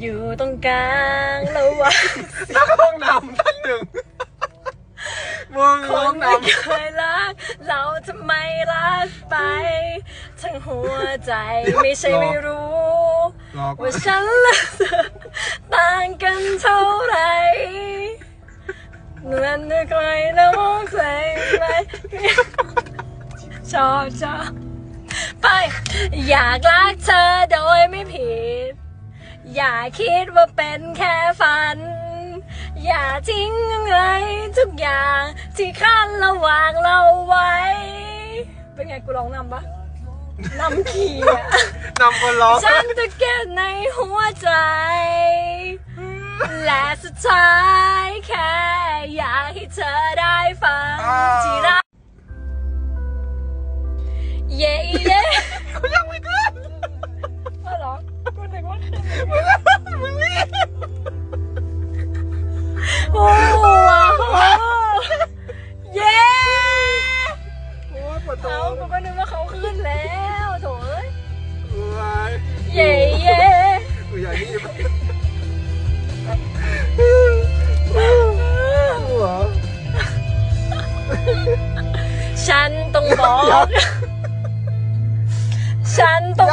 อยู่ตรงกลางระหว่างนักห้องน้ำท่านหนึ่งมึงคห้อนงไม่น้ำเคยรัก เราทำไมรักไป ทั้งหัวใจไม่ใช่ไม่รู้รอก่อว่านฉันและเธอต่างกันเท่าไหรเงินนึกไม่น้องใส่ไปชอบชอบไป อยากรักเธอโดยไม่ผิด อย่าคิดว่าเป็นแค่ฝัน อย่าทิ้งอะไรทุกอย่างที่ขั้นระหว่างเราไว้ เป็นไงกูร้องนำปะนำขี่อะนำคนร้องฉันจะเก็บในหัวใจ และสุดท้ายแค่อยากให้เธอได้ ฉันต้อ